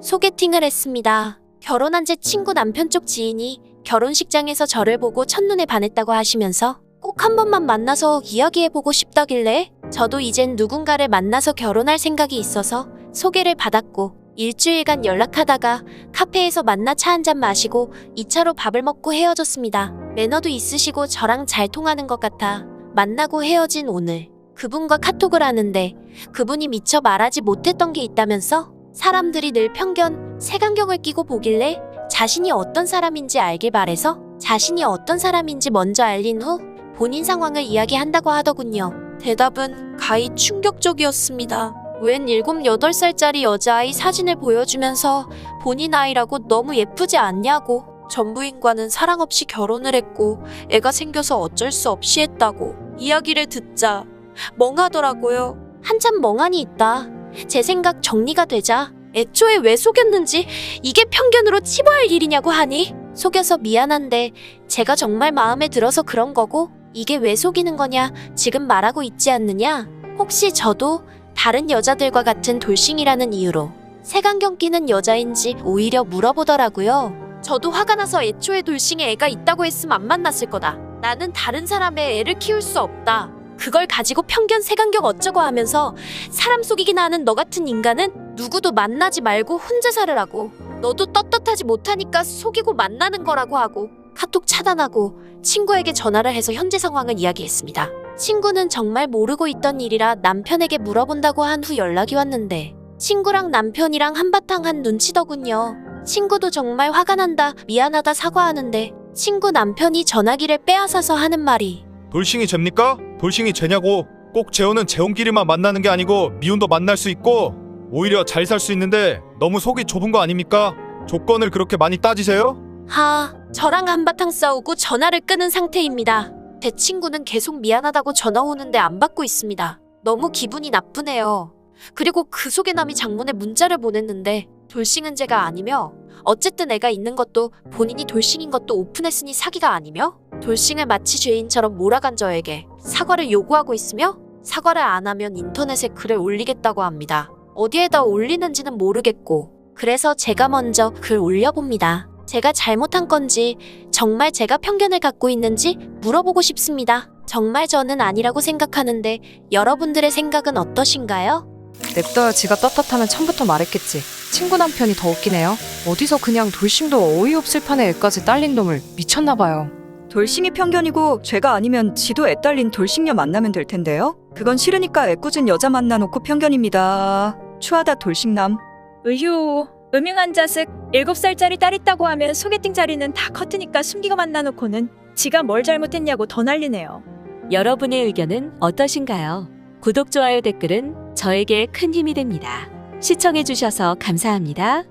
소개팅을 했습니다. 결혼한 제 친구 남편 쪽 지인이 결혼식장에서 저를 보고 첫눈에 반했다고 하시면서 꼭 한 번만 만나서 이야기해보고 싶다길래 저도 이젠 누군가를 만나서 결혼할 생각이 있어서 소개를 받았고 일주일간 연락하다가 카페에서 만나 차 한 잔 마시고 2차로 밥을 먹고 헤어졌습니다. 매너도 있으시고 저랑 잘 통하는 것 같아 만나고 헤어진 오늘 그분과 카톡을 하는데 그분이 미처 말하지 못했던 게 있다면서 사람들이 늘 편견, 색안경을 끼고 보길래 자신이 어떤 사람인지 알길 바래서 자신이 어떤 사람인지 먼저 알린 후 본인 상황을 이야기한다고 하더군요. 대답은 가히 충격적이었습니다. 웬 7, 8살짜리 여자아이 사진을 보여주면서 본인 아이라고 너무 예쁘지 않냐고 전부인과는 사랑 없이 결혼을 했고 애가 생겨서 어쩔 수 없이 했다고 이야기를 듣자 멍하더라고요. 한참 멍하니 있다. 제 생각 정리가 되자 애초에 왜 속였는지 이게 편견으로 치부할 일이냐고 하니 속여서 미안한데 제가 정말 마음에 들어서 그런 거고 이게 왜 속이는 거냐 지금 말하고 있지 않느냐 혹시 저도 다른 여자들과 같은 돌싱이라는 이유로 색안경 끼는 여자인지 오히려 물어보더라고요. 저도 화가 나서 애초에 돌싱에 애가 있다고 했으면 안 만났을 거다. 나는 다른 사람의 애를 키울 수 없다. 그걸 가지고 편견 색안경 어쩌고 하면서 사람 속이기나 하는 너 같은 인간은 누구도 만나지 말고 혼자 살으라고. 너도 떳떳하지 못하니까 속이고 만나는 거라고 하고 카톡 차단하고 친구에게 전화를 해서 현재 상황을 이야기했습니다. 친구는 정말 모르고 있던 일이라 남편에게 물어본다고 한 후 연락이 왔는데 친구랑 남편이랑 한바탕 한 눈치더군요. 친구도 정말 화가 난다, 미안하다 사과하는데 친구 남편이 전화기를 빼앗아서 하는 말이 돌싱이 잽니까? 돌싱이 쟤냐고 꼭 재혼은 재혼끼리만 만나는 게 아니고 미혼도 만날 수 있고 오히려 잘 살 수 있는데 너무 속이 좁은 거 아닙니까? 조건을 그렇게 많이 따지세요? 하, 저랑 한바탕 싸우고 전화를 끊은 상태입니다. 제 친구는 계속 미안하다고 전화 오는데 안 받고 있습니다. 너무 기분이 나쁘네요. 그리고 그 속에 남이 장문에 문자를 보냈는데 돌싱은 제가 아니며 어쨌든 애가 있는 것도 본인이 돌싱인 것도 오픈했으니 사기가 아니며 돌싱을 마치 죄인처럼 몰아간 저에게 사과를 요구하고 있으며 사과를 안 하면 인터넷에 글을 올리겠다고 합니다. 어디에다 올리는지는 모르겠고 그래서 제가 먼저 글 올려봅니다. 제가 잘못한 건지 정말 제가 편견을 갖고 있는지 물어보고 싶습니다. 정말 저는 아니라고 생각하는데 여러분들의 생각은 어떠신가요? 냅둬야 지가 떳떳하면 처음부터 말했겠지. 친구 남편이 더 웃기네요. 어디서 그냥 돌싱도 어이없을 판에 애까지 딸린 놈을 미쳤나봐요. 돌싱이 편견이고 죄가 아니면 지도 애 딸린 돌싱녀 만나면 될 텐데요. 그건 싫으니까 애꿎은 여자 만나놓고 편견입니다. 추하다 돌싱남. 으휴, 음흉한 자식. 7살짜리 딸 있다고 하면 소개팅 자리는 다 커트니까 숨기고 만나놓고는 지가 뭘 잘못했냐고 더 난리네요. 여러분의 의견은 어떠신가요? 구독, 좋아요, 댓글은 저에게 큰 힘이 됩니다. 시청해주셔서 감사합니다.